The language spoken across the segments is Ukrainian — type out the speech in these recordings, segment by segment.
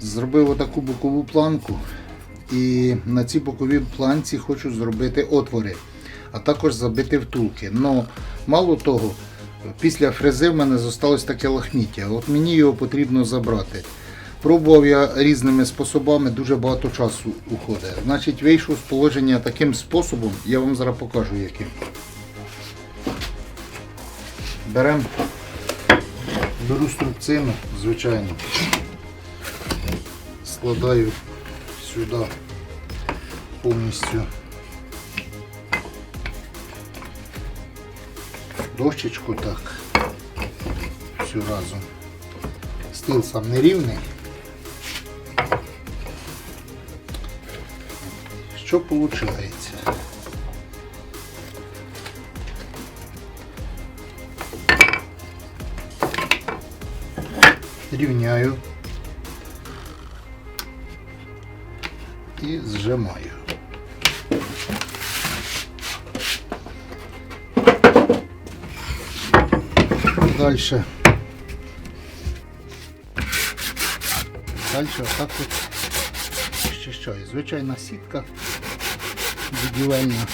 Зробив отаку бокову планку. І на цій боковій планці хочу зробити отвори, а також забити втулки. Но мало того, після фрези в мене зосталось таке лахміття. От мені його потрібно забрати. Пробував я різними способами, дуже багато часу уходить. Значить, вийшов з положення таким способом, я вам зараз покажу яким. Беремо, беру струбцину, звичайно, складаю сюди повністю дощечку так, всю разом. Стіл сам нерівний. Що виходить? Рівняю І зжимаю. Дальше. Дальше отак от щищаю. Звичайна сітка будівельна.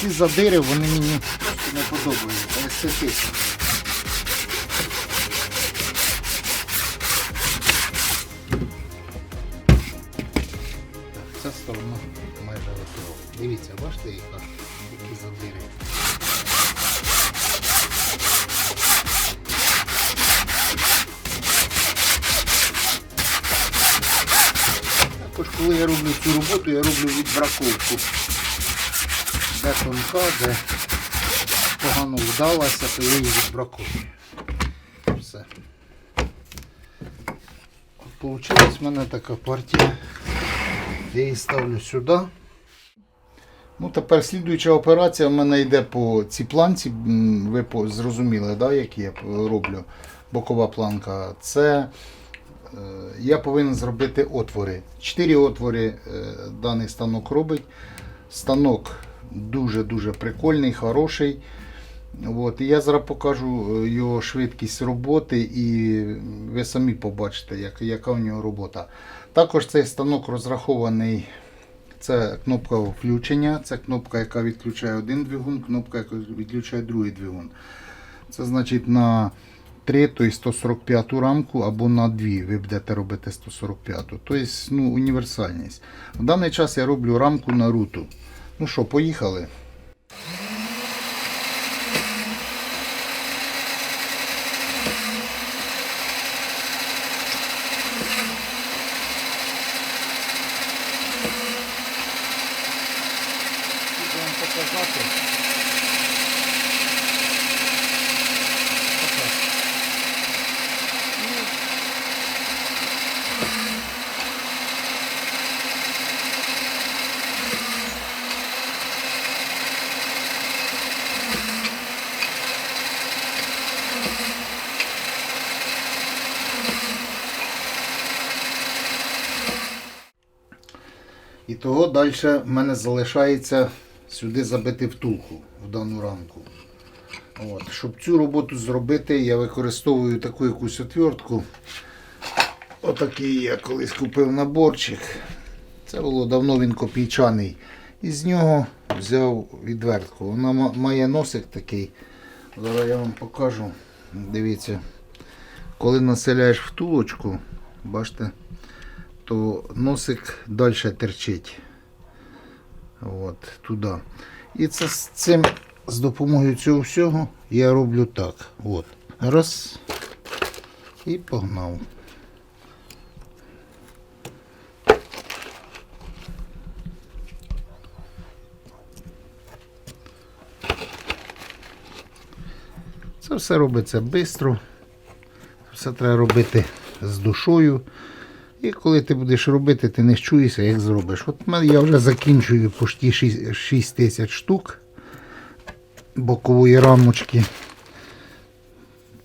Ці задири вони мені просто не подобаються, естетично. Сторона майже готова. Дивіться, бачите, яка, які задири. Також коли я роблю цю роботу, я роблю відбраковку. Де тонка, де погано вдалася, то я її відбраковую. Все. Получилась в мене така партія. Я її ставлю сюди. Ну, тепер слідуюча операція в мене йде по цій планці. Ви зрозуміли, да, які я роблю. Бокова планка. Це е, я повинен зробити отвори. Чотири отвори е, даний станок робить. Станок дуже-дуже прикольний, хороший. От, я зараз покажу е, його швидкість роботи і ви самі побачите, як, яка в нього робота. Також цей станок розрахований. Це кнопка включення, це кнопка, яка відключає один двигун, кнопка, яка відключає другий двигун. Це значить на 3, то 145 рамку або на 2 ви будете робити 145. Тобто ну, універсальність. В даний час я роблю рамку на руту. Ну що, поїхали. Хочу вам показати. І того далі в мене залишається сюди забити втулку в дану рамку. От. Щоб цю роботу зробити, я використовую таку якусь отвертку. Отакий я колись купив наборчик. Це було давно він копійчаний. І з нього взяв відвертку. Вона має носик такий. Зараз я вам покажу. Дивіться, коли населяєш втулочку, бачите, то носик далі терчить. От, туди. І це з цим, з допомогою цього всього, я роблю так. От. Раз. І погнав. Це все робиться швидко. Все треба робити з душою. І коли ти будеш робити, ти не чуєшся, як зробиш. От я вже закінчую почти 6, 6 тисяч штук бокової рамочки.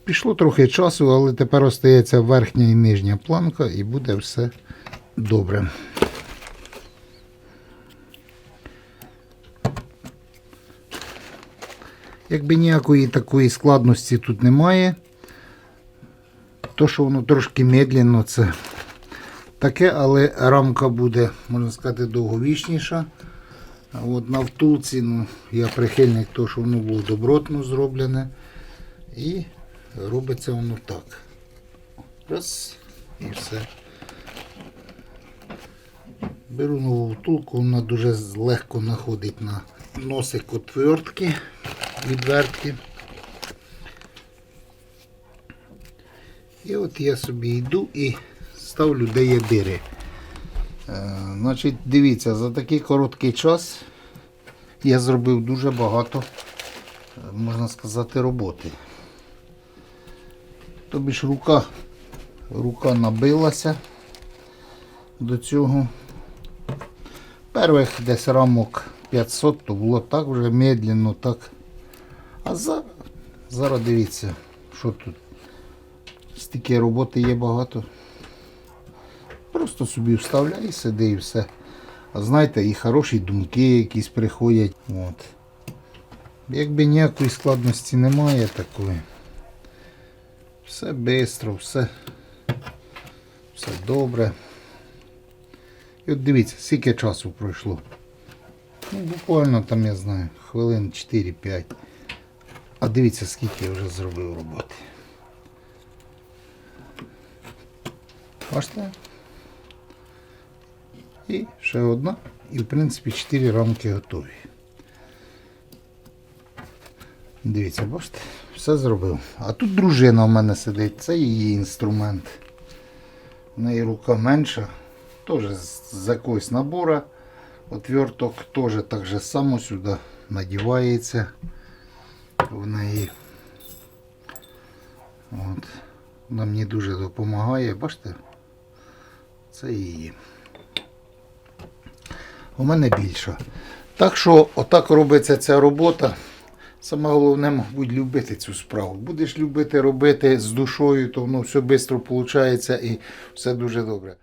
Пішло трохи часу, але тепер остається верхня і нижня планка і буде все добре. Якби ніякої такої складності тут немає, То, що воно трошки медленно, це таке, але рамка буде, можна сказати, довговічніша. От на втулці, ну, я прихильник того, що воно було добротно зроблене. І робиться воно так. Раз і все. Беру нову втулку, вона дуже легко знаходить на носик отвертки, відвертки. І от я собі йду і ставлю, де є дири. Е, значить, дивіться, за такий короткий час я зробив дуже багато, е, можна сказати, роботи. Тобі ж рука, рука набилася до цього. Перших десь рамок 500, то було так вже медленно, так. А зараз, зараз дивіться, що тут. Стільки роботи є багато. Просто собі вставляй, сиди і все. А знаєте, і хороші думки якісь приходять. От. Якби ніякої складності немає такої. Все швидко, все, все добре. І от дивіться, скільки часу пройшло. Ну, буквально там, я знаю, хвилин 4-5. А дивіться, скільки я вже зробив роботи. Бачите? І ще одна. І в принципі 4 рамки готові. Дивіться, бачите, все зробив. А тут дружина в мене сидить, це її інструмент. В неї рука менша, теж з якогось набора. Отверток теж так же само сюди надівається. В неї. От. Вона мені дуже допомагає, бачите? Це її. У мене більша. Так що отак робиться ця робота. Саме головне, мабуть, любити цю справу. Будеш любити робити з душою, то воно все швидко виходить і все дуже добре.